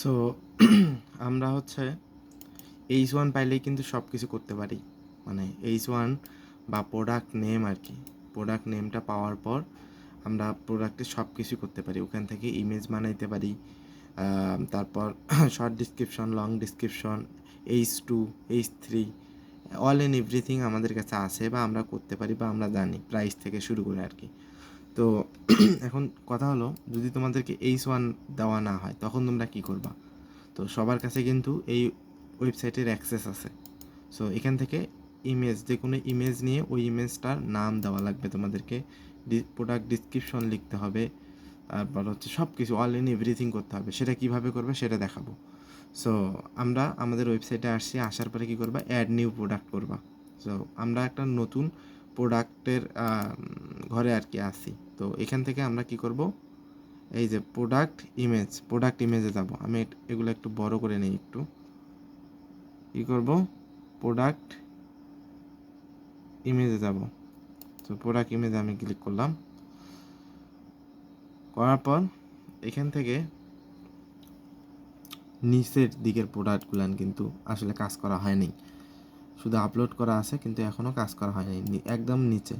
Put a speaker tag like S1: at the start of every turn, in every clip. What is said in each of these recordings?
S1: So আমরা হচ্ছে H one পাইলেই কিন্তু সব কিছু করতে পারি। মানে এইচ ওয়ান বা প্রোডাক্ট নেম আর কি। প্রোডাক্ট নেমটা পাওয়ার পর আমরা প্রোডাক্টে সব কিছু করতে পারি। ওখান থেকে ইমেজ বানাইতে পারি। তারপর short description long description H two H three all in everything আমাদের কাছে আছে বা আমরা করতে পারি বা আমরা জানি প্রাইস থেকে শুরু করে আর কি। তো এখন কথা হলো, যদি তোমাদেরকে এইচ ওয়ান দেওয়া না হয়, তখন তোমরা কি করবা? তো সবার কাছে কিন্তু এই ওয়েবসাইটের অ্যাক্সেস আছে। সো এখান থেকে ইমেজ যে কোনো ইমেজ নিয়ে ওই ইমেজটার নাম দেওয়া লাগবে তোমাদেরকে। প্রোডাক্ট ডিসক্রিপশন লিখতে হবে, তারপর হচ্ছে সব কিছু অল ইন এভরিথিং করতে হবে। সেটা কীভাবে করবে সেটা দেখাবো। সো আমরা আমাদের ওয়েবসাইটে আসছি, আসার পরে কী করবা? অ্যাড নিউ প্রোডাক্ট করবা। সো আমরা একটা নতুন প্রোডাক্টের ঘরে আর কি আসি তো এখান থেকে আমরা কি করব? এই যে প্রোডাক্ট ইমেজ প্রোডাক্ট ইমেজে যাব। আমি এগুলো একটু বড় করে নিই একটু। কী করব? প্রোডাক্ট ইমেজে যাব। তো প্রোডাক্ট ইমেজে আমি ক্লিক করলাম। করার পর এখান থেকে নিচের দিকের প্রোডাক্টগুলান কিন্তু আসলে কাজ করা হয়নি। শুধু আপলোড করা আছে, কিন্তু এখনও কাজ করা হয়নি একদম নিচে।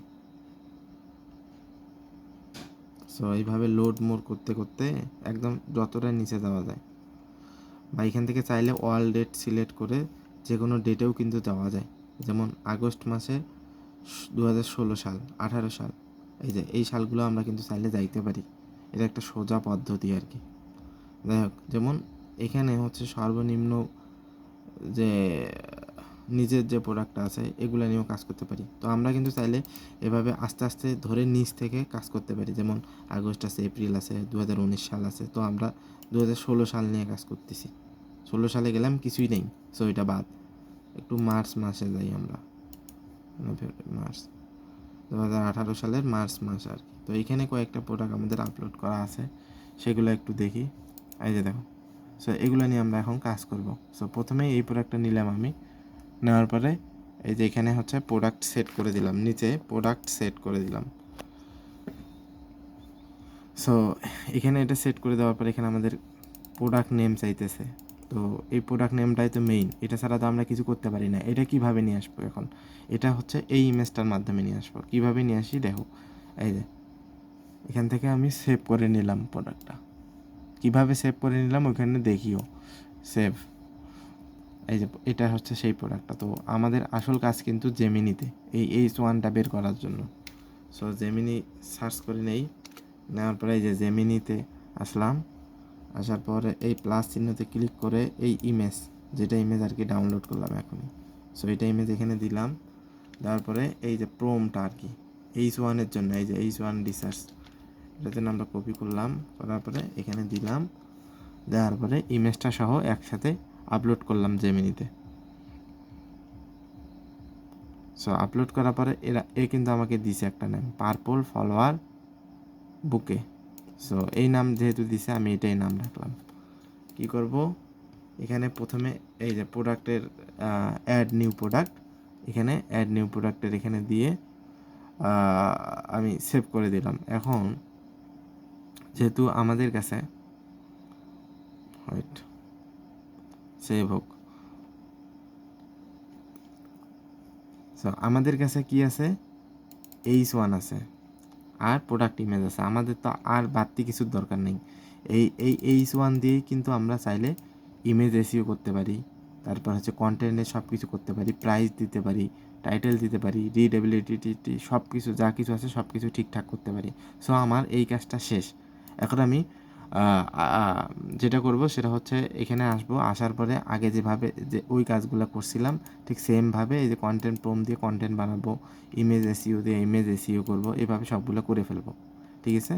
S1: সো এইভাবে লোড মোর করতে করতে একদম যতটা নিচে যাওয়া যায়। বা এখান থেকে চাইলে অল ডেট সিলেক্ট করে যে কোনো ডেটেও কিন্তু যাওয়া যায়। যেমন আগস্ট মাসে দু হাজার ষোলো সাল, আঠারো সাল, এই যে, এই সালগুলো আমরা কিন্তু চাইলে যাইতে পারি। এটা একটা সোজা পদ্ধতি আর কি। যাই হোক, যেমন এখানে হচ্ছে সর্বনিম্ন যে নিজের যে প্রোডাক্টটা আছে এগুলো নিয়েও কাজ করতে পারি। তো আমরা কিন্তু চাইলে এভাবে আস্তে আস্তে ধরে নিচ থেকে কাজ করতে পারি। যেমন আগস্ট আছে এপ্রিল আছে দু হাজার উনিশ সাল আছে। তো আমরা দু হাজার ষোলো সাল নিয়ে কাজ করতেছি। ষোলো সালে গেলাম কিছুই নেই। সো এটা বাদ। একটু মার্চ মাসে যাই আমরা। November, March. দু হাজার আঠারো সালের মার্চ মাস আর কি। তো এইখানে কয়েকটা প্রোডাক্ট আমাদের আপলোড করা আছে। সেগুলো একটু দেখি। এই যে দেখো। সো এগুলো নিয়ে আমরা এখন কাজ করব। সো প্রথমে এই প্রোডাক্টটা নিলাম আমি। নেওয়ার পরে এই যে এখানে হচ্ছে প্রোডাক্ট সেট করে দিলাম, নিচে প্রোডাক্ট সেট করে দিলাম। সো এখানে এটা সেট করে দেওয়ার পরে এখানে আমাদের প্রোডাক্ট নেম চাইতেছে। তো এই প্রোডাক্ট নেমটাই তো মেইন এটা ছাড়া তো আমরা কিছু করতে পারি না। এটা কীভাবে নিয়ে আসব এখন? এটা হচ্ছে এই ইমেজটার মাধ্যমে নিয়ে আসব। কীভাবে নিয়ে আসি? দেখো, এই যে, এখান থেকে আমি সেভ করে নিলাম প্রোডাক্টটা কীভাবে সেভ করে নিলাম? ওখানে দেখিও। সেভ এই যে এটা হচ্ছে সেই প্রোডাক্টটা তো আমাদের আসল কাজ কিন্তু জেমিনিতে এই এইচ ওয়ানটা বের করার জন্য। সো জেমিনি সার্চ করে নেই। নেওয়ার পরে এই যে জেমিনিতে আসলাম। আসার পরে এই প্লাস চিহ্নতে ক্লিক করে এই ইমেজ যেটা ইমেজ আর কি ডাউনলোড করলাম এখনই। সো এটা ইমেজ এখানে দিলাম। দেওয়ার পরে এই যে প্রোমটা আর কি এইচ ওয়ানের জন্য, এই যে এইচ ওয়ান রিসার্চ এটাতে আমরা কপি করলাম। করার পরে এখানে দিলাম। দেওয়ার পরে ইমেজটা সহ একসাথে আপলোড করলাম জেমিনিতে সো আপলোড করার পরে এরা, এ কিন্তু আমাকে দিছে একটা নাম পার্পল ফলোয়ার বুকে সো এই নাম যেহেতু দিছে, আমি এটাই নাম রাখলাম। কি করব? এখানে প্রথমে এই যে প্রোডাক্টের অ্যাড নিউ প্রোডাক্ট এখানে অ্যাড নিউ প্রোডাক্টের এখানে দিয়ে আমি সেভ করে দিলাম। এখন, যেহেতু আমাদের কাছে ওয়েট সেভ হোক। সো আমাদের কাছে কি আছে? এইচ ওয়ান আছে। আর প্রোডাক্ট ইমেজ আছে। আমাদের তো আর বাড়তি কিছুর দরকার নেই। এই এই এইচ ওয়ান দিয়েই কিন্তু আমরা চাইলে ইমেজ এসিও করতে পারি। তারপর হচ্ছে কন্টেন্টে সব কিছু করতে পারি। প্রাইস দিতে পারি। টাইটেল দিতে পারি। রিডেবিলিটি সব কিছু যা কিছু আছে সব কিছু ঠিকঠাক করতে পারি। সো আমার এই কাজটা শেষ। এখন আমি যেটা করব সেটা হচ্ছে এখানে আসব, আসার পরে আগে যেভাবে যে ওই কাজগুলো করছিলাম, ঠিক সেমভাবে এই যে কন্টেন্ট প্রোম দিয়ে কন্টেন্ট বানাবো ইমেজ এসিও দিয়ে ইমেজ এসিও করব, এভাবে সবগুলো করে ফেলব, ঠিক আছে?